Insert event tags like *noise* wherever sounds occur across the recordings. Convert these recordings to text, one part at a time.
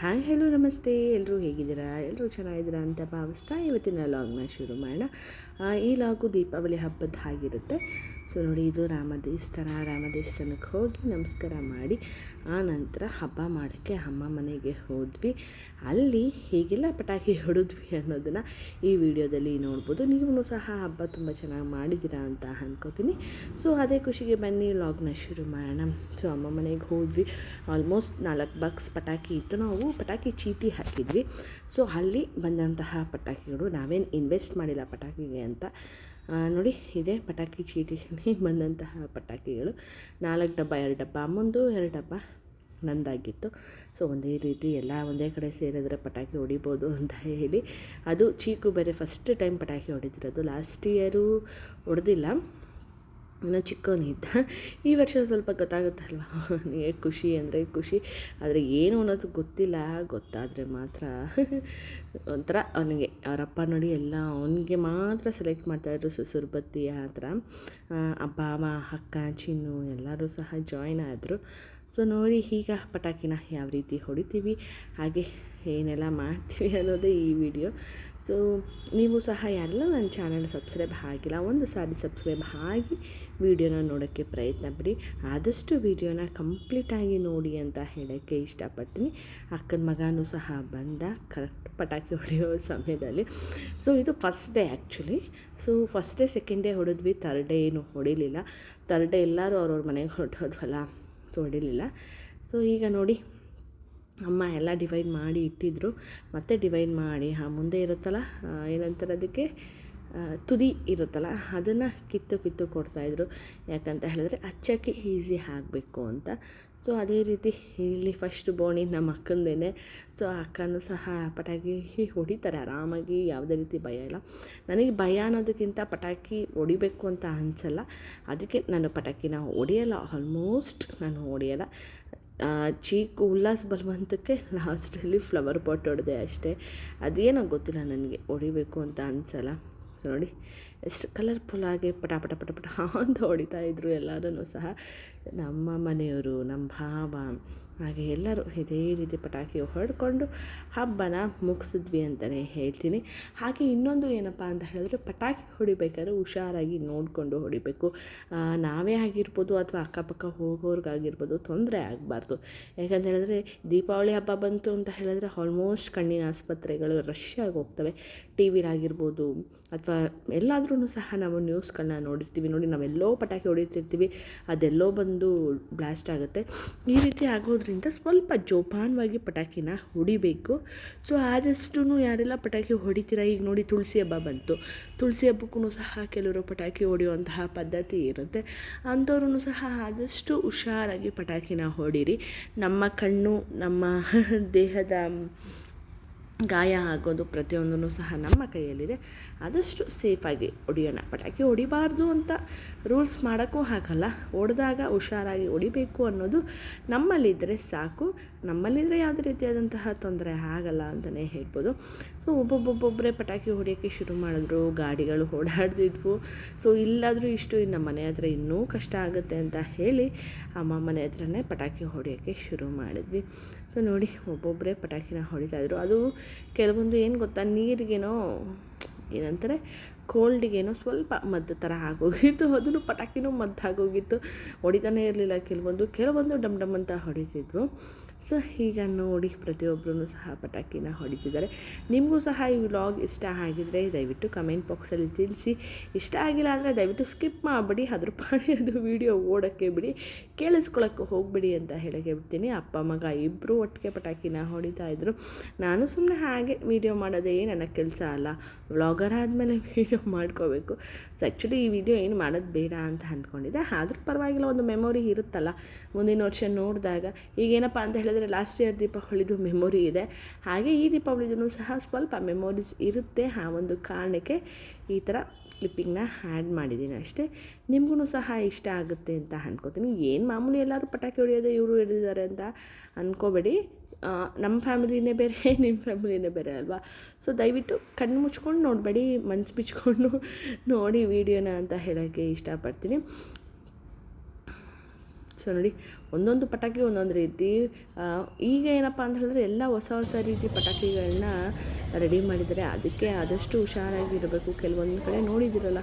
Hi hello ನಮಸ್ತೆ. ಎಲ್ಲರೂ ಹೇಗಿದ್ದೀರಾ? ಎಲ್ಲರೂ ಚೆನ್ನಾಗಿದ್ದೀರಾ ಅಂತ ಭಾವಿಸ್ತಾ ಇವತ್ತಿನ ಲಾಗ್ನ ಶುರು ಮಾಡೋಣ. ಈ ಲಾಗು ದೀಪಾವಳಿ ಹಬ್ಬದ ಹಾಗಿರುತ್ತೆ. ಸೊ ನೋಡಿ, ಇದು ರಾಮ ದೇವಸ್ಥಾನ ರಾಮ ದೇವಸ್ಥಾನಕ್ಕೆ ಹೋಗಿ ನಮಸ್ಕಾರ ಮಾಡಿ, ಆ ನಂತರ ಹಬ್ಬ ಮಾಡೋಕ್ಕೆ ಅಮ್ಮ ಮನೆಗೆ ಹೋದ್ವಿ. ಅಲ್ಲಿ ಹೀಗೆಲ್ಲ ಪಟಾಕಿ ಹೊಡೆದ್ವಿ ಅನ್ನೋದನ್ನು ಈ ವಿಡಿಯೋದಲ್ಲಿ ನೋಡ್ಬೋದು. ನೀವು ಸಹ ಹಬ್ಬ ತುಂಬ ಚೆನ್ನಾಗಿ ಮಾಡಿದ್ದೀರಾ ಅಂತ ಅನ್ಕೋತೀನಿ. ಸೊ, ಅದೇ ಖುಷಿಗೆ ಬನ್ನಿ ಲಾಗ್ನ ಶುರು ಮಾಡೋಣ. ಸೊ, ಅಮ್ಮ ಮನೆಗೆ ಹೋದ್ವಿ. ಆಲ್ಮೋಸ್ಟ್ ನಾಲ್ಕು ಬಾಕ್ಸ್ ಪಟಾಕಿ ಇತ್ತು. ನಾವು ಪಟಾಕಿ ಚೀಟಿ ಹಾಕಿದ್ವಿ. ಸೊ, ಅಲ್ಲಿ ಬಂದಂತಹ ಪಟಾಕಿಗಳು, ನಾವೇನು ಇನ್ವೆಸ್ಟ್ ಮಾಡಿಲ್ಲ ಪಟಾಕಿಗೆ ಅಂತ ನೋಡಿ, ಇದೆ ಪಟಾಕಿ ಚೀಟಿ ಬಂದಂತಹ ಪಟಾಕಿಗಳು. ನಾಲ್ಕು ಡಬ್ಬ, ಎರಡು ಡಬ್ಬ ಅಮ್ಮಂದು ಎರಡು ಡಬ್ಬ ನಂದಾಗಿತ್ತು. ಸೊ ಒಂದೇ ರೀತಿ ಎಲ್ಲ ಒಂದೇ ಕಡೆ ಸೇರಿದ್ರೆ ಪಟಾಕಿ ಹೊಡಿಬೋದು ಅಂತ ಹೇಳಿ. ಅದು ಚೀಕು ಬೇರೆ ಫಸ್ಟ್ ಟೈಮ್ ಪಟಾಕಿ ಹೊಡಿತಿರೋದು. ಲಾಸ್ಟ್ ಇಯರು ಹೊಡೆದಿಲ್ಲ. ಇನ್ನೂ ಚಿಕ್ಕವನಿದ್ದ ಈ ವರ್ಷ ಸ್ವಲ್ಪ ಗೊತ್ತಾಗುತ್ತಲ್ವ? *laughs* ಖುಷಿ ಅಂದರೆ ಖುಷಿ. ಆದರೆ ಏನು ಅನ್ನೋದು ಗೊತ್ತಿಲ್ಲ, ಗೊತ್ತಾದರೆ ಮಾತ್ರ. *laughs* ಒಂಥರ ಅವನಿಗೆ, ಅವರಪ್ಪ ನೋಡಿ ಎಲ್ಲ ಅವನಿಗೆ ಮಾತ್ರ ಸೆಲೆಕ್ಟ್ ಮಾಡ್ತಾಯಿದ್ರು ಸುಸುರು ಬತ್ತಿ ಆ ಥರ ಅಮ್ಮ, ಅಕ್ಕ, ಚಿನ್ನು ಎಲ್ಲರೂ ಸಹ ಜಾಯ್ನ್ ಆದರು. ಸೊ ನೋಡಿ ಈಗ ಪಟಾಕಿನ ಯಾವ ರೀತಿ ಹೊಡಿತೀವಿ, ಹಾಗೆ ಏನೆಲ್ಲ ಮಾಡ್ತೀವಿ ಅನ್ನೋದೇ ಈ ವಿಡಿಯೋ ಸೊ ನೀವು ಸಹ ಎಲ್ಲ ನನ್ನ ಚಾನಲ್ ಸಬ್ಸ್ಕ್ರೈಬ್ ಆಗಿಲ್ಲ, ಒಂದು ಸಾರಿ ಸಬ್ಸ್ಕ್ರೈಬ್ ಆಗಿ ವಿಡಿಯೋನ ನೋಡೋಕ್ಕೆ ಪ್ರಯತ್ನ ಪಡಿ. ಆದಷ್ಟು ವಿಡಿಯೋನ ಕಂಪ್ಲೀಟಾಗಿ ನೋಡಿ ಅಂತ ಹೇಳೋಕ್ಕೆ ಇಷ್ಟಪಡ್ತೀನಿ. ಅಕ್ಕನ ಮಗನೂ ಸಹ ಬಂದ ಕರೆಕ್ಟ್ ಪಟಾಕಿ ಹೊಡೆಯೋ ಸಮಯದಲ್ಲಿ. ಸೊ ಇದು first day actually so first day second day ಹೊಡೆದ್ವಿ. Third day ಏನು ಹೊಡಿಲಿಲ್ಲ. ಥರ್ಡ್ ಡೇ ಎಲ್ಲರೂ ಅವ್ರವ್ರ ಮನೆಗೆ ಹೊರಟೋದ್ವಲ್ಲ. ಸೊ ಹೊಡಿಲಿಲ್ಲ. ಸೊ ಈಗ ನೋಡಿ. ಅಮ್ಮ ಎಲ್ಲ ಡಿವೈಡ್ ಮಾಡಿ ಇಟ್ಟಿದ್ರು. ಮತ್ತೆ ಡಿವೈಡ್ ಮಾಡಿ ಹಾಂ ಮುಂದೆ ಇರುತ್ತಲ್ಲ ಆ, ಏನಂತಾರೆ ಅದಕ್ಕೆ ತುದಿ ಇರುತ್ತಲ್ಲ ಅದನ್ನು ಕಿತ್ತು ಕಿತ್ತು ಕೊಡ್ತಾಯಿದ್ರು ಯಾಕಂತ ಹೇಳಿದ್ರೆ ಹಚ್ಚಕ್ಕೆ ಈಸಿ ಆಗಬೇಕು ಅಂತ. ಸೊ ಅದೇ ರೀತಿ ಇಲ್ಲಿ ಫಸ್ಟ್ ಬೋಣಿ ನಮ್ಮ ಅಕ್ಕಂದೇನೆ. ಸೊ ಅಕ್ಕನೂ ಸಹ ಪಟಾಕಿ ಹೊಡಿತಾರೆ ಆರಾಮಾಗಿ ಯಾವುದೇ ರೀತಿ ಭಯ ಇಲ್ಲ. ನನಗೆ ಭಯ ಅನ್ನೋದಕ್ಕಿಂತ ಪಟಾಕಿ ಹೊಡಿಬೇಕು ಅಂತ ಅನಿಸಲ್ಲ. ಅದಕ್ಕೆ ನಾನು ಪಟಾಕಿನ ಹೊಡೆಯಲ್ಲ ಆಲ್ಮೋಸ್ಟ್ ನಾನು ಹೊಡೆಯಲ್ಲ. ಆ, ಚೀಕು ಉಲ್ಲಾಸ್ ಬಲವಂತಕ್ಕೆ ಲಾಸ್ಟಲ್ಲಿ ಫ್ಲವರ್ ಪಾಟ್ ಹೊಡೆದೆ ಅಷ್ಟೇ. ಅದೇನೋ ಗೊತ್ತಿಲ್ಲ ನನಗೆ, ಹೊಡಿಬೇಕು ಅಂತ ಅನಿಸಲ್ಲ. ನೋಡಿ, ಎಷ್ಟು ಕಲರ್ಫುಲ್ಲಾಗಿ ಪಟ ಪಟ ಪಟ ಪಟ ಅಂತ ಹೊಡಿತಾ ಇದ್ರು ಎಲ್ಲರೂ ಸಹ. ನಮ್ಮ ಮನೆಯವರು, ನಮ್ಮ ಭಾವ ಹಾಗೆ ಎಲ್ಲರೂ ಇದೇ ರೀತಿ ಪಟಾಕಿ ಹೊಡ್ಕೊಂಡು ಹಬ್ಬನ ಮುಗಿಸಿದ್ವಿ ಅಂತಲೇ ಹೇಳ್ತೀನಿ. ಹಾಗೆ ಇನ್ನೊಂದು ಏನಪ್ಪ ಅಂತ ಹೇಳಿದ್ರೆ ಪಟಾಕಿ ಹೊಡಿಬೇಕಾದ್ರೆ ಹುಷಾರಾಗಿ ನೋಡಿಕೊಂಡು ಹೊಡಿಬೇಕು. ನಾವೇ ಆಗಿರ್ಬೋದು ಅಥವಾ ಅಕ್ಕಪಕ್ಕ ಹೋಗೋರ್ಗಾಗಿರ್ಬೋದು ತೊಂದರೆ ಆಗಬಾರ್ದು. ಯಾಕಂತ ಹೇಳಿದ್ರೆ ದೀಪಾವಳಿ ಹಬ್ಬ ಬಂತು ಅಂತ ಹೇಳಿದ್ರೆ ಆಲ್ಮೋಸ್ಟ್ ಕಣ್ಣಿನ ಆಸ್ಪತ್ರೆಗಳು ರಶ್ ಆಗಿ ಹೋಗ್ತವೆ. ಟಿ ವಿಲಾಗಿರ್ಬೋದು ಅಥವಾ ಎಲ್ಲಾದ್ರೂ ಸಹ ನಾವು ನ್ಯೂಸ್ಗಳನ್ನ ನೋಡಿರ್ತೀವಿ. ನೋಡಿ ನಾವೆಲ್ಲೋ ಪಟಾಕಿ ಹೊಡಿತಿರ್ತೀವಿ, ಅದೆಲ್ಲೋ ಬಂದು ಬ್ಲಾಸ್ಟ್ ಆಗುತ್ತೆ. ಈ ರೀತಿ ಆಗೋದ್ರಿಂದ ಸ್ವಲ್ಪ ಜೋಪಾನವಾಗಿ ಪಟಾಕಿನ ಹೊಡಿಬೇಕು. ಸೊ ಆದಷ್ಟು ಯಾರೆಲ್ಲ ಪಟಾಕಿ ಹೊಡಿತೀರ? ಈಗ ನೋಡಿ ತುಳಸಿ ಹಬ್ಬ ಬಂತು. ತುಳಸಿ ಹಬ್ಬಕ್ಕೂ ಸಹ ಕೆಲವರು ಪಟಾಕಿ ಹೊಡೆಯುವಂತಹ ಪದ್ಧತಿ ಇರುತ್ತೆ. ಅಂಥವ್ರೂ ಸಹ ಆದಷ್ಟು ಹುಷಾರಾಗಿ ಪಟಾಕಿನ ಹೊಡೀರಿ. ನಮ್ಮ ಕಣ್ಣು, ನಮ್ಮ ದೇಹದ ಗಾಯ ಆಗೋದು ಪ್ರತಿಯೊಂದೂ ಸಹ ನಮ್ಮ ಕೈಯಲ್ಲಿದೆ. ಆದಷ್ಟು ಸೇಫಾಗಿ ಹೊಡಿಯೋಣ. ಪಟಾಕಿ ಹೊಡಿಬಾರ್ದು ಅಂತ ರೂಲ್ಸ್ ಮಾಡೋಕ್ಕೂ ಹಾಕಲ್ಲ ಹೊಡೆದಾಗ ಹುಷಾರಾಗಿ ಹೊಡಿಬೇಕು ಅನ್ನೋದು ನಮ್ಮಲ್ಲಿದ್ದರೆ ಸಾಕು. ನಮ್ಮಲ್ಲಿದ್ದರೆ ಯಾವುದೇ ರೀತಿಯಾದಂತಹ ತೊಂದರೆ ಆಗಲ್ಲ ಅಂತಲೇ ಹೇಳ್ಬೋದು. ಸೊ ಒಬ್ಬೊಬ್ಬೊಬ್ಬೊಬ್ಬರೇ ಪಟಾಕಿ ಹೊಡಿಯೋಕ್ಕೆ ಶುರು ಮಾಡಿದ್ರು, ಗಾಡಿಗಳು ಓಡಾಡ್ತಿದ್ವು. ಸೊ ಇಲ್ಲಾದರೂ ಇಷ್ಟು ಇನ್ನು ಮನೆ ಹತ್ರ ಇನ್ನೂ ಕಷ್ಟ ಆಗುತ್ತೆ ಅಂತ ಹೇಳಿ ಅಮ್ಮ ಮನೆ ಹತ್ರನೇ ಪಟಾಕಿ ಹೊಡೆಯೋಕ್ಕೆ ಶುರು ಮಾಡಿದ್ವಿ. ಸೊ ನೋಡಿ ಒಬ್ಬೊಬ್ಬರೇ ಪಟಾಕಿನ ಹೊಡಿತಾಯಿದ್ರು ಅದು ಕೆಲವೊಂದು ಏನು ಗೊತ್ತಾ, ನೀರಿಗೇನೋ ಏನಂತಾರೆ, ಕೋಲ್ಡಿಗೇನೋ ಸ್ವಲ್ಪ ಮದ್ದು ಥರ ಆಗೋಗಿತ್ತು. ಅದನ್ನು ಪಟಾಕಿನೂ ಮದ್ದು ಆಗೋಗಿತ್ತು ಹೊಡಿತಾನೇ ಇರಲಿಲ್ಲ. ಕೆಲವೊಂದು ಕೆಲವೊಂದು ಡಮ್ ಡಮ್ ಅಂತ ಹೊಡಿತಿದ್ವು ಸೊ ಈಗ ನೋಡಿ ಪ್ರತಿಯೊಬ್ಬರೂ ಸಹ ಪಟಾಕಿನ ಹೊಡಿತಿದ್ದಾರೆ. ನಿಮಗೂ ಸಹ ಈ ವ್ಲಾಗ್ ಇಷ್ಟ ಆಗಿದರೆ ದಯವಿಟ್ಟು ಕಮೆಂಟ್ ಬಾಕ್ಸಲ್ಲಿ ತಿಳಿಸಿ. ಇಷ್ಟ ಆಗಿಲ್ಲ ಅಂದರೆ ದಯವಿಟ್ಟು ಸ್ಕಿಪ್ ಮಾಡಿಬಿಡಿ, ಅದ್ರ ಪಾಡಿ ಅದು ವೀಡಿಯೋ ಓಡೋಕ್ಕೆ ಬಿಡಿ, ಕೇಳಿಸ್ಕೊಳಕ್ಕೆ ಹೋಗ್ಬಿಡಿ ಅಂತ ಹೇಳಕ್ಕೆ ಬಿಡ್ತೀನಿ. ಅಪ್ಪ, ಮಗ ಇಬ್ಬರು ಒಟ್ಟಿಗೆ ಪಟಾಕಿನ ಹೊಡಿತಾ ಇದ್ರು. ನಾನು ಸುಮ್ಮನೆ ಹಾಗೆ ವೀಡಿಯೋ ಮಾಡೋದೇ ನನ್ನ ಕೆಲಸ ಅಲ್ಲ. ವ್ಲಾಗರ್ ಆದಮೇಲೆ ವೀಡಿಯೋ ಮಾಡ್ಕೋಬೇಕು. ಸೊ ಆ್ಯಕ್ಚುಲಿ ಈ ವಿಡಿಯೋ ಏನು ಮಾಡೋದು ಬೇಡ ಅಂತ ಅಂದ್ಕೊಂಡಿದ್ದೆ. ಆದರೂ ಪರವಾಗಿಲ್ಲ, ಒಂದು ಮೆಮೊರಿ ಇರುತ್ತಲ್ಲ. ಮುಂದಿನ ವರ್ಷ ನೋಡಿದಾಗ ಈಗೇನಪ್ಪ ಅಂತ ಹೇಳಿದ್ರೆ ಲಾಸ್ಟ್ ಇಯರ್ ದೀಪಾವಳಿದು ಮೆಮೊರಿ ಇದೆ. ಹಾಗೆ ಈ ದೀಪಾವಳಿದೂ ಸಹ ಸ್ವಲ್ಪ ಮೆಮೊರೀಸ್ ಇರುತ್ತೆ. ಆ ಒಂದು ಕಾರಣಕ್ಕೆ ಈ ಥರ ಕ್ಲಿಪ್ಪಿಂಗ್ನ ಆ್ಯಡ್ ಮಾಡಿದ್ದೀನಿ ಅಷ್ಟೇ. ನಿಮಗೂ ಸಹ ಇಷ್ಟ ಆಗುತ್ತೆ ಅಂತ ಅನ್ಕೋತೀನಿ. ಏನು ಮಾಮೂಲಿ ಎಲ್ಲರೂ ಪಟಾಕಿ ಹೊಡೆಯೋದೇ ಇವರು ಹಿಡಿದಿದ್ದಾರೆ ಅಂತ ಅಂದ್ಕೋಬೇಡಿ ನಮ್ಮ ಫ್ಯಾಮಿಲಿನೇ ಬೇರೆ *laughs* ನಿಮ್ಮ ಫ್ಯಾಮಿಲಿನೇ ಬೇರೆ ಅಲ್ವಾ? ಸೊ ದಯವಿಟ್ಟು ಕಣ್ಣು ಮುಚ್ಕೊಂಡು ನೋಡಬೇಡಿ, ಮನ್ಸು ಬಿಚ್ಕೊಂಡು ನೋಡಿ ವೀಡಿಯೋನ ಅಂತ ಹೇಳೋಕ್ಕೆ ಇಷ್ಟಪಡ್ತೀನಿ. ಸೊ ನೋಡಿ. ಒಂದೊಂದು ಪಟಾಕಿ ಒಂದೊಂದು ರೀತಿ ಈಗ ಏನಪ್ಪ ಅಂತ ಹೇಳಿದ್ರೆ ಎಲ್ಲ ಹೊಸ ಹೊಸ ರೀತಿ ಪಟಾಕಿಗಳನ್ನ ರೆಡಿ ಮಾಡಿದ್ದಾರೆ. ಅದಕ್ಕೆ ಆದಷ್ಟು ಹುಷಾರಾಗಿರಬೇಕು. ಕೆಲವೊಂದು ಕಡೆ ನೋಡಿದ್ದೀರಲ್ಲ,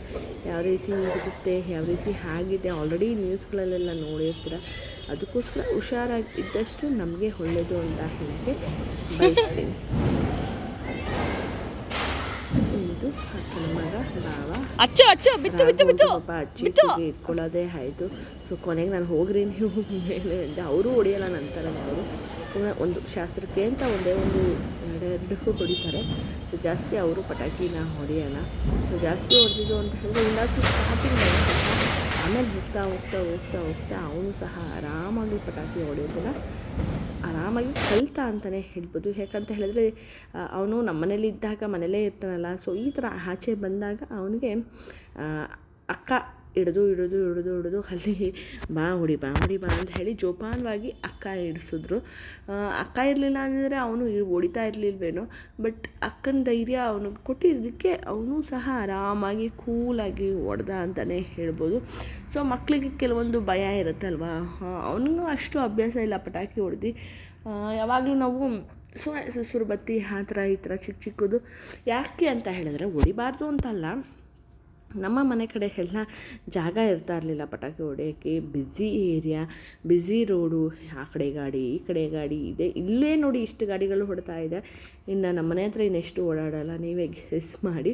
ಯಾವ ರೀತಿ ಇರುತ್ತೆ ಯಾವ ರೀತಿ ಆಗಿದೆ. ಆಲ್ರೆಡಿ ನ್ಯೂಸ್ಗಳಲ್ಲೆಲ್ಲ ನೋಡಿರ್ತೀರ. ಅದಕ್ಕೋಸ್ಕರ ಹುಷಾರಾಗಿ ಇದ್ದಷ್ಟು ನಮಗೆ ಒಳ್ಳೆಯದು ಅಂತ ಹೇಳಿ ಬಯಸ್ತೀನಿ ಸೊ ಇದು ಅಕ್ಕನ ಮಗ ಭಾವ ಅಚ್ಚು ಅಚ್ಚು ಬಿತ್ತು ಬಿತ್ತು ಬಿತ್ತು. ಬಿತ್ತು. ಇಟ್ಕೊಳ್ಳೋದೇ ಆಯಿತು. ಸೊ ಕೊನೆಗೆ ನಾನು ಹೋಗ್ರಿ ನೀವು ಮೇಲೆ ಅಂದೆ ಅವರು ಹೊಡಿಯಲ್ಲ ನಂತರ ಅವರು. ಒಂದು ಶಾಸ್ತ್ರಕ್ಕೆ ಅಂತ ಒಂದೇ ಒಂದು ಎರಡೆರಡು ಹೊಡಿತಾರೆ. ಸೊ ಜಾಸ್ತಿ ಅವರು ಪಟಾಕಿನ ಹೊಡೆಯೋಲ್ಲ. ಸೊ ಜಾಸ್ತಿ ಹೊಡೆದಿದ್ದು ಅಂತ ಹೇಳಿದ್ರೆ ಇನ್ನಷ್ಟು ಸ್ಟಾರ್ಟಿಂಗ್ ಆಮೇಲೆ ಹೋಗ್ತಾ ಹೋಗ್ತಾ ಹೋಗ್ತಾ ಹೋಗ್ತಾ ಅವನು ಸಹ ಆರಾಮಾಗಿ ಪಟಾಕಿ ಹೊಡೆಯೋದನ್ನ ಆರಾಮಾಗಿ ಕಲಿತ ಅಂತಲೇ ಹೇಳ್ಬೋದು. ಯಾಕಂತ ಹೇಳಿದ್ರೆ ಅವನು ನಮ್ಮ ಮನೇಲಿ ಇದ್ದಾಗ ಮನೇಲೇ ಇರ್ತಾನಲ್ಲ. ಸೊ ಈ ಥರ ಆಚೆ ಬಂದಾಗ ಅವನಿಗೆ ಅಕ್ಕ ಹಿಡಿದು ಹಿಡಿದು ಹಿಡಿದು ಹಿಡಿದು ಅಲ್ಲಿ ಬಾ ಹುಡಿ ಬಾ ಹುಡಿ ಬಾ ಅಂತ ಹೇಳಿ ಜೋಪಾನವಾಗಿ ಅಕ್ಕ ಹಿಡಿಸಿದ್ರು ಅಕ್ಕ ಇರಲಿಲ್ಲ ಅಂದರೆ ಅವನು ಹೊಡಿತಾ ಇರಲಿಲ್ವೇನೋ ಬಟ್ ಅಕ್ಕನ ಧೈರ್ಯ ಅವನಿಗೆ ಕೊಟ್ಟಿದ್ದಕ್ಕೆ ಅವನು ಸಹ ಆರಾಮಾಗಿ ಕೂಲಾಗಿ ಹೊಡೆದ ಅಂತಲೇ ಹೇಳ್ಬೋದು. ಸೊ ಮಕ್ಕಳಿಗೆ ಕೆಲವೊಂದು ಭಯ ಇರುತ್ತಲ್ವ? ಅವನಿಗೂ ಅಷ್ಟು ಅಭ್ಯಾಸ ಇಲ್ಲ ಪಟಾಕಿ ಹೊಡೆದು. ಯಾವಾಗಲೂ ನಾವು ಸೊ ಸುಸುರು ಬತ್ತಿ ಆ ಥರ ಈ ಥರ ಚಿಕ್ಕ ಚಿಕ್ಕದು ಯಾಕೆ ಅಂತ ಹೇಳಿದ್ರೆ ಹೊಡಿಬಾರ್ದು ಅಂತಲ್ಲ. ನಮ್ಮ ಮನೆ ಕಡೆ ಎಲ್ಲ ಜಾಗ ಇರ್ತಾ ಇರಲಿಲ್ಲ. ಪಟಾಕಿ ಹೊಡೆಯೋಕ್ಕೆ ಬ್ಯುಸಿ ಏರಿಯಾ ಬ್ಯುಸಿ ರೋಡು ಆ ಕಡೆ ಗಾಡಿ, ಈ ಕಡೆ ಗಾಡಿ, ಇದೆ. ಇಲ್ಲೇ ನೋಡಿ ಇಷ್ಟು ಗಾಡಿಗಳು ಹೊಡ್ತಾ ಇದೆ. ಇನ್ನು ನಮ್ಮ ಮನೆ ಹತ್ರ ಇನ್ನೆಷ್ಟು ಓಡಾಡೋಲ್ಲ. ನೀವೇ ಗೆಸ್ ಮಾಡಿ.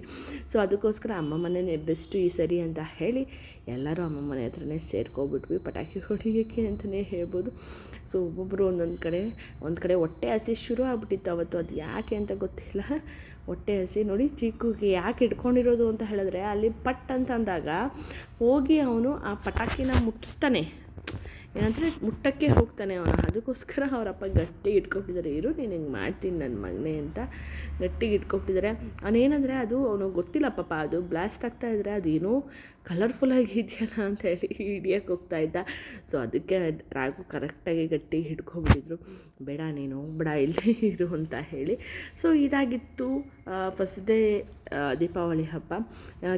ಸೊ ಅದಕ್ಕೋಸ್ಕರ ಅಮ್ಮ ಮನೆಯೇ ಬೆಸ್ಟು ಈ ಸರಿ ಅಂತ ಹೇಳಿ ಎಲ್ಲರೂ ಅಮ್ಮ ಮನೆ ಹತ್ರನೇ ಸೇರ್ಕೊಬಿಟ್ವಿ. ಪಟಾಕಿ ಹೊಡೆಯೋಕ್ಕೆ ಅಂತಲೇ ಹೇಳ್ಬೋದು. ಸೊ ಒಬ್ಬೊಬ್ಬರು ಒಂದೊಂದು ಕಡೆ, ಒಂದು ಕಡೆ ಹೊಟ್ಟೆ ಹಸಿ ಶುರು ಆಗ್ಬಿಟ್ಟಿತ್ತು ಅವತ್ತು. ಅದು ಯಾಕೆ ಅಂತ ಗೊತ್ತಿಲ್ಲ. ಹೊಟ್ಟೆ ಹಸಿ ನೋಡಿ, ಚಿಕ್ಕಗೆ ಯಾಕೆ ಇಟ್ಕೊಂಡಿರೋದು ಅಂತ ಹೇಳಿದ್ರೆ, ಅಲ್ಲಿ ಪಟ್ ಅಂತ ಅಂದಾಗ ಹೋಗಿ ಅವನು ಆ ಪಟಾಕಿನ ಮುಟ್ತಾನೆ. ಏನಂದರೆ ಮುಟ್ಟಕ್ಕೆ ಹೋಗ್ತಾನೆ ಅವನು. ಅದಕ್ಕೋಸ್ಕರ ಅವರಪ್ಪ ಗಟ್ಟಿಗೆ ಇಟ್ಕೊಬಿಟ್ಟಿದ್ದಾರೆ ಇರು, ನೀನು ಹಿಂಗೆ ಮಾಡ್ತೀನಿ ನನ್ನ ಮಗನೇ ಅಂತ ಗಟ್ಟಿಗೆ ಇಟ್ಕೊಬಿಟ್ಟಿದ್ದಾರೆ ಅವನೇನಂದರೆ ಅದು ಅವನು ಗೊತ್ತಿಲ್ಲ ಪಾಪ. ಅದು ಬ್ಲಾಸ್ಟ್ ಆಗ್ತಾ ಇದ್ದರೆ ಅದೇನೋ ಕಲರ್ಫುಲ್ಲಾಗಿ ಇದೆಯಲ್ಲ ಅಂತ ಹೇಳಿ ಹಿಡಿಯೋಕೆ ಹೋಗ್ತಾ ಇದ್ದ. ಸೊ ಅದಕ್ಕೆ ರಾಗು ಕರೆಕ್ಟಾಗಿ ಗಟ್ಟಿ ಹಿಡ್ಕೊಬಿಟ್ಟಿದ್ರು. ಬೇಡ ನೀನು, ಬಿಡ, ಇಲ್ಲೇ ಇರು ಅಂತ ಹೇಳಿ. ಸೊ ಇದಾಗಿತ್ತು ಫಸ್ಟ್ ಡೇ ದೀಪಾವಳಿ ಹಬ್ಬ.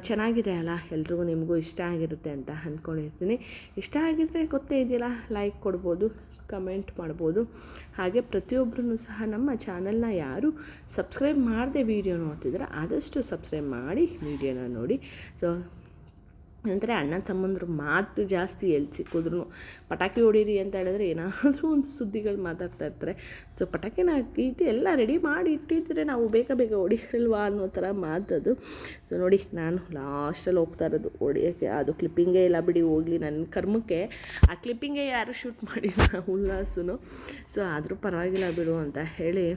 ಚೆನ್ನಾಗಿದೆ ಅಲ್ಲ? ಎಲ್ರಿಗೂ ನಿಮಗೂ ಇಷ್ಟ ಆಗಿರುತ್ತೆ ಅಂತ ಅಂದ್ಕೊಂಡಿರ್ತೀನಿ. ಇಷ್ಟ ಆಗಿದ್ರೆ ಗೊತ್ತೇ ಇದೆಯಲ್ಲ? ಲೈಕ್ ಕೊಡ್ಬೋದು ಕಮೆಂಟ್ ಮಾಡ್ಬೋದು. ಹಾಗೆ ಪ್ರತಿಯೊಬ್ಬರೂ ಸಹ ನಮ್ಮ ಚಾನಲ್ನ ಯಾರು ಸಬ್ಸ್ಕ್ರೈಬ್ ಮಾಡದೆ ವೀಡಿಯೋ ನೋಡ್ತಿದ್ರೆ ಆದಷ್ಟು ಸಬ್ಸ್ಕ್ರೈಬ್ ಮಾಡಿ ವೀಡಿಯೋನ ನೋಡಿ. ಸೊ ಅಂದರೆ ಅಣ್ಣ ತಮ್ಮಂದ್ರ ಮಾತು ಜಾಸ್ತಿ ಎಲ್ಲಿ ಸಿಕ್ಕಿದ್ರು ಪಟಾಕಿ ಹೊಡೀರಿ ಅಂತ ಹೇಳಿದ್ರೆ ಏನಾದರೂ ಒಂದು ಸುದ್ದಿಗಳು ಮಾತಾಡ್ತಾ ಇರ್ತಾರೆ. ಸೊ ಪಟಾಕಿನ ಹಾಕಿಟ್ಟು ಎಲ್ಲ ರೆಡಿ ಮಾಡಿ ಇಟ್ಟಿದ್ರೆ ನಾವು ಬೇಗ ಬೇಗ ಹೊಡಿಯಲ್ವಾ ಅನ್ನೋ ಥರ ಮಾತದು ಸೊ ನೋಡಿ, ನಾನು ಲಾಸ್ಟಲ್ಲಿ ಹೋಗ್ತಾ ಇರೋದು ಹೊಡಿಯೋಕ್ಕೆ. ಅದು ಕ್ಲಿಪ್ಪಿಂಗೇ ಇಲ್ಲ ಬಿಡಿ, ಹೋಗಲಿ. ನನ್ನ ಕರ್ಮಕ್ಕೆ ಆ ಕ್ಲಿಪ್ಪಿಂಗೇ ಯಾರು ಶೂಟ್ ಮಾಡಿಲ್ಲ, ಉಲ್ಲಾಸನು. ಸೊ ಆದರೂ ಪರವಾಗಿಲ್ಲ ಬಿಡು ಅಂತ ಹೇಳಿ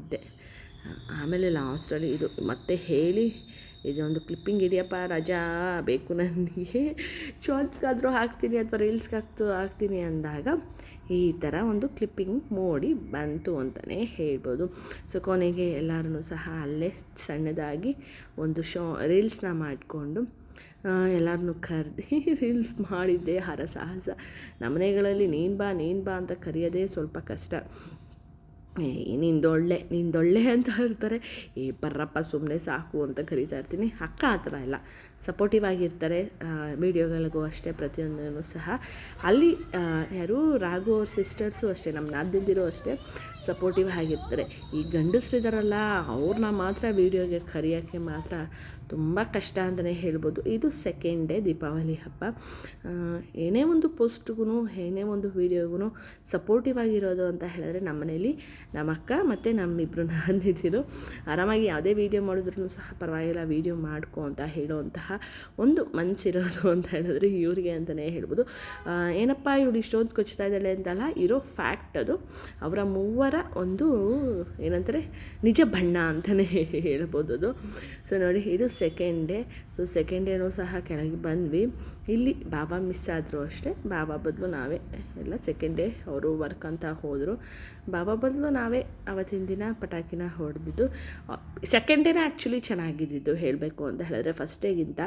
ಇದ್ದೆ. ಆಮೇಲೆ ಲಾಸ್ಟಲ್ಲಿ ಇದು ಮತ್ತೆ ಹೇಳಿ ಇದೊಂದು ಕ್ಲಿಪ್ಪಿಂಗ್ ಇದೆಯಪ್ಪ, ರಜಾ, ಬೇಕು ನನಗೆ ಶಾರ್ಟ್ಸ್ಗಾದರೂ ಹಾಕ್ತೀನಿ ಅಥವಾ ರೀಲ್ಸ್ಗೆ ಹಾಕ್ತು ಹಾಕ್ತೀನಿ ಅಂದಾಗ ಈ ಥರ ಒಂದು ಕ್ಲಿಪ್ಪಿಂಗ್ ಮೋಡಿ ಬಂತು ಅಂತಲೇ ಹೇಳ್ಬೋದು. ಸೊ ಕೊನೆಗೆ ಎಲ್ಲರೂ ಸಹ ಅಲ್ಲೇ ಸಣ್ಣದಾಗಿ ಒಂದು ಶಾ ರೀಲ್ಸ್ನ ಮಾಡಿಕೊಂಡು ಎಲ್ಲರನ್ನೂ ಕರೆದು ರೀಲ್ಸ್ *laughs* ಮಾಡಿದ್ದೆ, ಹರಸಾಹಸ. ನಮ್ಮನೆಗಳಲ್ಲಿ ನೀನು ಬಾ ನೀನು ಬಾ ಅಂತ ಕರೆಯೋದೇ ಸ್ವಲ್ಪ ಕಷ್ಟ. ಏ ನಿಂದೊಳ್ಳೆ ನಿಂದೊಳ್ಳೆ ಅಂತ ಇರ್ತಾರೆ ಏ ಪರ್ರಪ್ಪ ಸುಮ್ಮನೆ ಸಾಕು ಅಂತ ಕರಿತಾ ಇರ್ತೀನಿ. ಅಕ್ಕ ಆ ಥರ ಇಲ್ಲ. ಸಪೋರ್ಟಿವ್ ಆಗಿರ್ತಾರೆ. ವೀಡಿಯೋಗಳಿಗೂ ಅಷ್ಟೇ ಪ್ರತಿಯೊಂದೂ ಸಹ. ಅಲ್ಲಿ ಯಾರು, ರಾಘು ಅವ್ರ ಸಿಸ್ಟರ್ಸು ಅಷ್ಟೇ, ನಮ್ಮ ನಾದ್ದಿದ್ದಿರೋ ಅಷ್ಟೇ ಸಪೋರ್ಟಿವ್ ಆಗಿರ್ತಾರೆ. ಈ ಗಂಡಸ್ರಿದಾರಲ್ಲ ಅವ್ರನ್ನ ಮಾತ್ರ ವೀಡಿಯೋಗೆ ಕರೆಯೋಕ್ಕೆ ಮಾತ್ರ ತುಂಬ ಕಷ್ಟ ಅಂತಲೇ ಹೇಳ್ಬೋದು. ಇದು ಸೆಕೆಂಡ್ ಡೇ ದೀಪಾವಳಿ ಹಬ್ಬ. ಏನೇ ಒಂದು ಪೋಸ್ಟ್ಗೂ ಏನೇ ಒಂದು ವೀಡಿಯೋಗೂ ಸಪೋರ್ಟಿವ್ ಆಗಿರೋದು ಅಂತ ಹೇಳಿದ್ರೆ ನಮ್ಮ ಮನೇಲಿ ನಮ್ಮ ಅಕ್ಕ ಮತ್ತು ನಮ್ಮಿಬ್ಬರು ಅಂದಿದ್ದರು *laughs* ಆರಾಮಾಗಿ ಯಾವುದೇ ವೀಡಿಯೋ ಮಾಡಿದ್ರು ಸಹ ಪರವಾಗಿಲ್ಲ ವೀಡಿಯೋ ಮಾಡ್ಕೊ ಅಂತ ಹೇಳುವಂತಹ ಒಂದು ಮನಸ್ಸಿರೋದು *laughs* ಅಂತ ಹೇಳಿದ್ರೆ ಇವ್ರಿಗೆ ಅಂತಲೇ ಹೇಳ್ಬೋದು. ಏನಪ್ಪ ಇವಳು ಇಷ್ಟೊಂದು ಕೊಚ್ತಾ ಇದ್ದಾಳೆ ಅಂತಲ್ಲ, ಇರೋ ಫ್ಯಾಕ್ಟ್ ಅದು ಅವರ ಮೂವರ ಒಂದು ಏನಂತಾರೆ, ನಿಜ ಬಣ್ಣ ಅಂತಲೇ *laughs* ಹೇಳ್ಬೋದು ಅದು. ಸೊ ನೋಡಿ, ಇದು ಸೆಕೆಂಡ್ ಡೇ ಸೊ ಸೆಕೆಂಡ್ ಡೇನೂ ಸಹ ಕೆಳಗೆ ಬಂದ್ವಿ. ಇಲ್ಲಿ ಬಾಬಾ ಮಿಸ್ ಆದರೂ ಅಷ್ಟೇ. ಬಾಬಾ ಬದಲು ನಾವೇ, ಎಲ್ಲ ಸೆಕೆಂಡ್ ಡೇ ಅವರು ವರ್ಕ್ ಅಂತ ಹೋದರು. ಬಾಬಾ ಬದಲು ನಾವೇ ಅವತ್ತಿನ ದಿನ ಪಟಾಕಿನ ಹೊಡೆದಿದ್ದು. ಸೆಕೆಂಡ್ ಡೇನೇ ಆ್ಯಕ್ಚುಲಿ ಚೆನ್ನಾಗಿದ್ದಿದ್ದು ಹೇಳಬೇಕು ಅಂತ ಹೇಳಿದ್ರೆ ಫಸ್ಟ್ ಡೇಗಿಂತ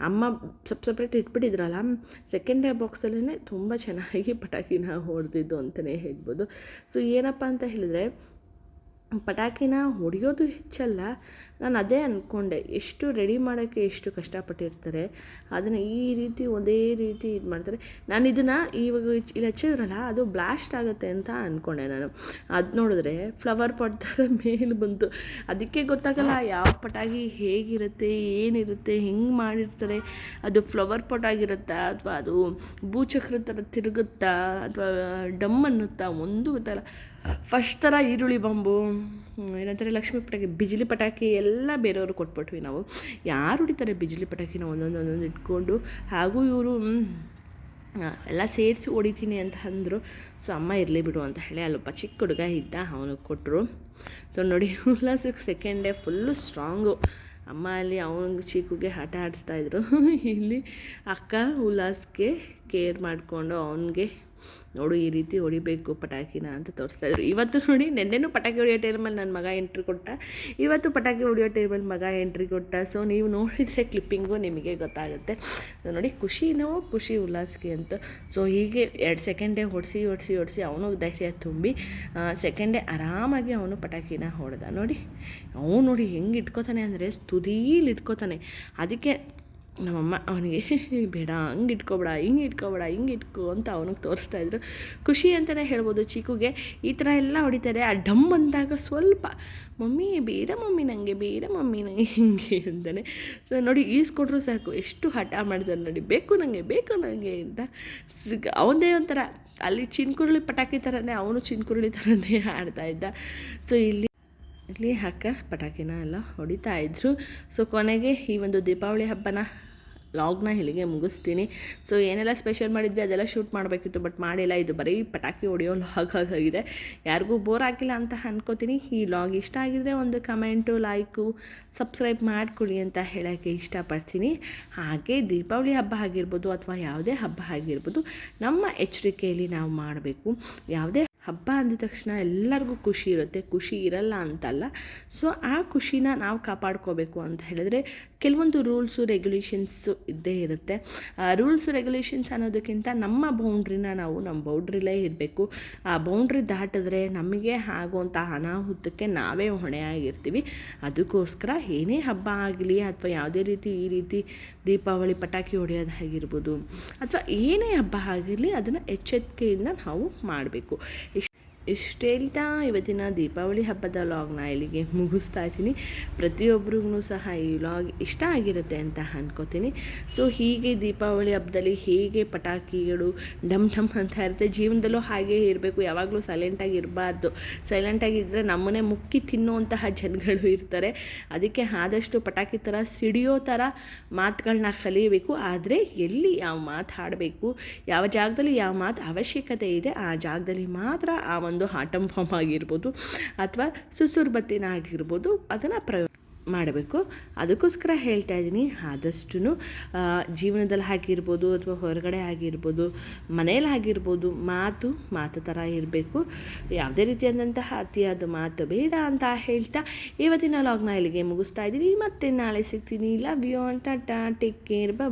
ಅಮ್ಮ ಸಪ್ ಸಪ್ರೇಟ್ ಇಟ್ಬಿಟ್ಟಿದ್ರಲ್ಲ ಸೆಕೆಂಡ್ ಡೇ ಬಾಕ್ಸಲ್ಲೇ ತುಂಬ ಚೆನ್ನಾಗಿ ಪಟಾಕಿನ ಹೊಡೆದಿದ್ದು ಅಂತಲೇ ಹೇಳ್ಬೋದು. ಸೊ ಏನಪ್ಪ ಅಂತ ಹೇಳಿದ್ರೆ, ಪಟಾಕಿನ ಹೊಡೆಯೋದು ಹೆಚ್ಚಲ್ಲ ನಾನು ಅದೇ ಅಂದ್ಕೊಂಡೆ ಎಷ್ಟು ರೆಡಿ ಮಾಡೋಕ್ಕೆ ಎಷ್ಟು ಕಷ್ಟಪಟ್ಟಿರ್ತಾರೆ, ಅದನ್ನು ಈ ರೀತಿ ಒಂದೇ ರೀತಿ ಇದು ಮಾಡ್ತಾರೆ. ನಾನು ಇದನ್ನು ಇವಾಗ ಇಲ್ಲಿ ಹಚ್ಚಿದ್ರಲ್ಲ, ಅದು ಬ್ಲಾಸ್ಟ್ ಆಗುತ್ತೆ ಅಂತ ಅಂದ್ಕೊಂಡೆ ನಾನು. ಅದು ನೋಡಿದ್ರೆ ಫ್ಲವರ್ ಪಾಟ್ ಥರ ಮೇಲೆ ಬಂತು. ಅದಕ್ಕೆ ಗೊತ್ತಾಗಲ್ಲ ಯಾವ ಪಟಾಗಿ ಹೇಗಿರುತ್ತೆ, ಏನಿರುತ್ತೆ, ಹೆಂಗೆ ಮಾಡಿರ್ತಾರೆ, ಅದು ಫ್ಲವರ್ ಪಾಟ್ ಆಗಿರುತ್ತಾ, ಅಥವಾ ಅದು ಭೂಚಕ್ರ ಥರ ತಿರುಗುತ್ತಾ, ಅಥವಾ ಡಮ್ ಅನ್ನುತ್ತಾ, ಒಂದು ಗೊತ್ತಲ್ಲ ಫಸ್ಟ್ ಥರ ಈರುಳ್ಳಿ ಬಾಂಬು. ಏನಂತಾರೆ, ಲಕ್ಷ್ಮೀ ಪಟಾಕಿ, ಬಿಜಿಲಿ ಪಟಾಕಿ ಎಲ್ಲ ಬೇರೆಯವರು ಕೊಟ್ಬಿಟ್ವಿ ನಾವು. ಯಾರು ಹೊಡಿತಾರೆ ಬಿಜಿಲಿ ಪಟಾಕಿನ ಒಂದೊಂದು ಒಂದೊಂದು ಇಟ್ಕೊಂಡು? ಹಾಗೂ ಇವರು ಎಲ್ಲ ಸೇರಿಸಿ ಹೊಡಿತೀನಿ ಅಂತ ಅಂದರು. ಸೊ, ಅಮ್ಮ ಇರಲಿ ಬಿಡು ಅಂತ ಹೇಳಿ ಅಲ್ಲೊಬ್ಬ ಚಿಕ್ಕ ಹುಡುಗ ಇದ್ದ ಅವನಿಗೆ ಕೊಟ್ಟರು ಸೊ, ನೋಡಿ, ಉಲ್ಲಾಸಕ್ಕೆ ಸೆಕೆಂಡ್ ಡೇ ಫುಲ್ಲು ಸ್ಟ್ರಾಂಗು ಅಮ್ಮ ಅಲ್ಲಿ ಅವನ ಚೀಕುಗೆ ಆಟ ಆಡಿಸ್ತಾಯಿದ್ರು *laughs* ಇಲ್ಲಿ ಅಕ್ಕ ಉಲ್ಲಾಸ್ಗೆ ಕೇರ್ ಮಾಡಿಕೊಂಡು ಅವನಿಗೆ ನೋಡು, ಈ ರೀತಿ ಹೊಡಿಬೇಕು ಪಟಾಕಿನ ಅಂತ ತೋರಿಸ್ತಾಯಿದ್ರು ಇವತ್ತು ನೋಡಿ, ನೆನ್ನೆನೂ ಪಟಾಕಿ ಹೊಡಿಯೋ ಟೈಮಲ್ಲಿ ನನ್ನ ಮಗ ಎಂಟ್ರಿ ಕೊಟ್ಟ. ಇವತ್ತು ಪಟಾಕಿ ಹೊಡಿಯೋ ಟೇಬಲ್ ಮಗ ಎಂಟ್ರಿ ಕೊಟ್ಟ. ಸೊ ನೀವು ನೋಡಿದರೆ ಕ್ಲಿಪ್ಪಿಂಗು ನಿಮಗೆ ಗೊತ್ತಾಗುತ್ತೆ. ನೋಡಿ, ಖುಷಿನೋ, ಖುಷಿ ಉಲ್ಲಾಸ್ಗೆ ಅಂತ. ಸೊ ಹೀಗೆ ಎರಡು ಸೆಕೆಂಡ್ ಡೇ ಹೊಡಿಸಿ ಹೊಡಿಸಿ ಹೊಡಿಸಿ ಅವನು ಧೈರ್ಯ ತುಂಬಿ ಸೆಕೆಂಡ್ ಡೇ ಆರಾಮಾಗಿ ಅವನು ಪಟಾಕಿನ ಹೊಡೆದ. ನೋಡಿ, ಅವನು ನೋಡಿ ಹೆಂಗೆ ಇಟ್ಕೋತಾನೆ ಅಂದರೆ ತುದೀಲಿ ಇಟ್ಕೋತಾನೆ. ಅದಕ್ಕೆ ನಮ್ಮಮ್ಮ ಅವನಿಗೆ ಬೇಡ, ಹಂಗೆ ಇಟ್ಕೊಬೇಡ, ಹಿಂಗೆ ಇಟ್ಕೊಬೇಡ, ಹಿಂಗೆ ಇಟ್ಕೊ ಅಂತ ಅವನಿಗೆ ತೋರಿಸ್ತಾ ಇದ್ರು. ಖುಷಿ ಅಂತಲೇ ಹೇಳ್ಬೋದು ಚಿಕ್ಕುಗೆ. ಈ ಥರ ಎಲ್ಲ ಹೊಡಿತಾರೆ. ಆ ಡಮ್ ಬಂದಾಗ ಸ್ವಲ್ಪ, ಮಮ್ಮಿ, ಬೇಡ ಮಮ್ಮಿ ನನಗೆ ಬೇಡ ಮಮ್ಮಿ ನನಗೆ ಹಿಂಗೆ ಅಂತಾನೆ. ಸೊ, ನೋಡಿ, ಈಸ್ಕೊಟ್ರು ಸಾಕು. ಎಷ್ಟು ಹಠ ಮಾಡಿದಾರೆ ನೋಡಿ, ಬೇಕು ನನಗೆ ಬೇಕು ನನಗೆ ಅಂತ. ಸಿಗ ಅವನದೇ ಒಂಥರ. ಅಲ್ಲಿ ಚಿನ್ಕುರುಳಿ ಪಟಾಕಿ ಥರನೇ, ಅವನು ಚಿನ್ಕುರುಳಿ ಥರನೇ *laughs* ಆಡ್ತಾ ಇದ್ದ. ಸೊ, ಇಲ್ಲಿ ಇಲ್ಲಿ ಅಕ್ಕ ಪಟಾಕಿನ ಎಲ್ಲ ಹೊಡಿತಾ ಇದ್ರು. ಸೊ, ಕೊನೆಗೆ ಈ ಒಂದು ದೀಪಾವಳಿ ಹಬ್ಬನ ಲಾಗ್ನ ಇಲ್ಲಿಗೆ ಮುಗಿಸ್ತೀನಿ. ಸೊ ಏನೆಲ್ಲ ಸ್ಪೆಷಲ್ ಮಾಡಿದ್ವಿ ಅದೆಲ್ಲ ಶೂಟ್ ಮಾಡಬೇಕಿತ್ತು ಬಟ್ ಮಾಡಿಲ್ಲ. ಇದು ಬರೀ ಪಟಾಕಿ ಹೊಡೆಯೋ ಲಾಗ್ ಆಗಿದೆ. ಯಾರಿಗೂ ಬೋರ್ ಆಗಿಲ್ಲ ಅಂತ ಅನ್ಕೋತೀನಿ. ಈ ಲಾಗ್ ಇಷ್ಟ ಆಗಿದ್ರೆ ಒಂದು ಕಮೆಂಟು ಲೈಕು ಸಬ್ಸ್ಕ್ರೈಬ್ ಮಾಡ್ಕೊಳ್ಳಿ ಅಂತ ಹೇಳೋಕ್ಕೆ ಇಷ್ಟಪಡ್ತೀನಿ. ಹಾಗೆ ದೀಪಾವಳಿ ಹಬ್ಬ ಆಗಿರ್ಬೋದು ಅಥವಾ ಯಾವುದೇ ಹಬ್ಬ ಆಗಿರ್ಬೋದು, ನಮ್ಮ ಎಚ್ಚರಿಕೆಯಲ್ಲಿ ನಾವು ಮಾಡಬೇಕು. ಯಾವುದೇ ಹಬ್ಬ ಅಂದ ತಕ್ಷಣ ಎಲ್ಲರಿಗೂ ಖುಷಿ ಇರುತ್ತೆ. ಖುಷಿ ಇರಲ್ಲ ಅಂತಲ್ಲ. ಸೊ ಆ ಖುಷಿನ ನಾವು ಕಾಪಾಡ್ಕೋಬೇಕು ಅಂತ ಹೇಳಿದ್ರೆ ಕೆಲವೊಂದು ರೂಲ್ಸು ರೆಗ್ಯುಲೇಷನ್ಸು ಇದ್ದೇ ಇರುತ್ತೆ. ರೂಲ್ಸು ರೆಗ್ಯುಲೇಷನ್ಸ್ ಅನ್ನೋದಕ್ಕಿಂತ ನಮ್ಮ ಬೌಂಡ್ರಿನ ನಾವು ನಮ್ಮ ಬೌಂಡ್ರಿಲೇ ಇರಬೇಕು. ಆ ಬೌಂಡ್ರಿ ದಾಟಿದ್ರೆ ನಮಗೆ ಆಗುವಂಥ ಅನಾಹುತಕ್ಕೆ ನಾವೇ ಹೊಣೆಯಾಗಿರ್ತೀವಿ ಅದಕ್ಕೋಸ್ಕರ ಏನೇ ಹಬ್ಬ ಆಗಲಿ ಅಥವಾ ಯಾವುದೇ ರೀತಿ ಈ ರೀತಿ ದೀಪಾವಳಿ ಪಟಾಕಿ ಹೊಡೆಯೋದಾಗಿರ್ಬೋದು ಅಥವಾ ಏನೇ ಹಬ್ಬ ಆಗಿರಲಿ ಅದನ್ನು ಎಚ್ಚರಿಕೆಯಿಂದ ನಾವು ಮಾಡಬೇಕು. ಇಷ್ಟು ಹೇಳ್ತಾ ಇವತ್ತಿನ ದೀಪಾವಳಿ ಹಬ್ಬದ ವ್ಲಾಗ್ನ ಇಲ್ಲಿಗೆ ಮುಗಿಸ್ತಾ ಇದ್ದೀನಿ. ಪ್ರತಿಯೊಬ್ಬರಿಗೂ ಸಹ ಈ ವ್ಲಾಗ್ ಇಷ್ಟ ಆಗಿರುತ್ತೆ ಅಂತ ಅಂದ್ಕೋತೀನಿ ಸೊ ಹೀಗೆ ದೀಪಾವಳಿ ಹಬ್ಬದಲ್ಲಿ ಹೇಗೆ ಪಟಾಕಿಗಳು ಡಮ್ ಡಮ್ ಅಂತ ಇರುತ್ತೆ. ಜೀವನದಲ್ಲೂ ಹಾಗೆ ಇರಬೇಕು. ಯಾವಾಗಲೂ ಸೈಲೆಂಟಾಗಿ ಇರಬಾರ್ದು. ಸೈಲೆಂಟಾಗಿದ್ದರೆ ನಮ್ಮನ್ನೇ ಮುಕ್ಕಿ ತಿನ್ನುವಂತಹ ಜನಗಳು ಇರ್ತಾರೆ. ಅದಕ್ಕೆ ಆದಷ್ಟು ಪಟಾಕಿ ಥರ ಸಿಡಿಯೋ ಥರ ಮಾತುಗಳನ್ನ ಕಲಿಯಬೇಕು. ಆದರೆ ಎಲ್ಲಿ ಯಾವ ಮಾತು ಹಾಡಬೇಕು? ಯಾವ ಜಾಗದಲ್ಲಿ ಯಾವ ಮಾತು ಅವಶ್ಯಕತೆ ಇದೆ? ಆ ಜಾಗದಲ್ಲಿ ಮಾತ್ರ ಆ ಒಂದು ಆಟಂ ಫಾಮ್ ಆಗಿರ್ಬೋದು ಅಥವಾ ಸುಸುರು ಬತ್ತಿನ ಆಗಿರ್ಬೋದು ಅದನ್ನು ಪ್ರಯೋಗ ಮಾಡಬೇಕು. ಅದಕ್ಕೋಸ್ಕರ ಹೇಳ್ತಾ ಇದ್ದೀನಿ ಆದಷ್ಟು ಜೀವನದಲ್ಲಿ ಆಗಿರ್ಬೋದು ಅಥವಾ ಹೊರಗಡೆ ಆಗಿರ್ಬೋದು, ಮನೆಯಲ್ಲಿ ಆಗಿರ್ಬೋದು, ಮಾತು ಮಾತು ಥರ ಇರಬೇಕು. ಯಾವುದೇ ರೀತಿಯಾದಂತಹ ಅತಿಯಾದ ಮಾತು ಬೇಡ ಅಂತ ಹೇಳ್ತಾ ಇವತ್ತಿನ ಲಾಗ್ನ ಇಲ್ಲಿಗೆ ಮುಗಿಸ್ತಾ ಇದ್ದೀನಿ. ಮತ್ತೆ ನಾಳೆ ಸಿಗ್ತೀನಿ. ಲವ್ ಯು ಟಾಟಾ. ಟೇಕ್ ಕೇರ್ ಬಾ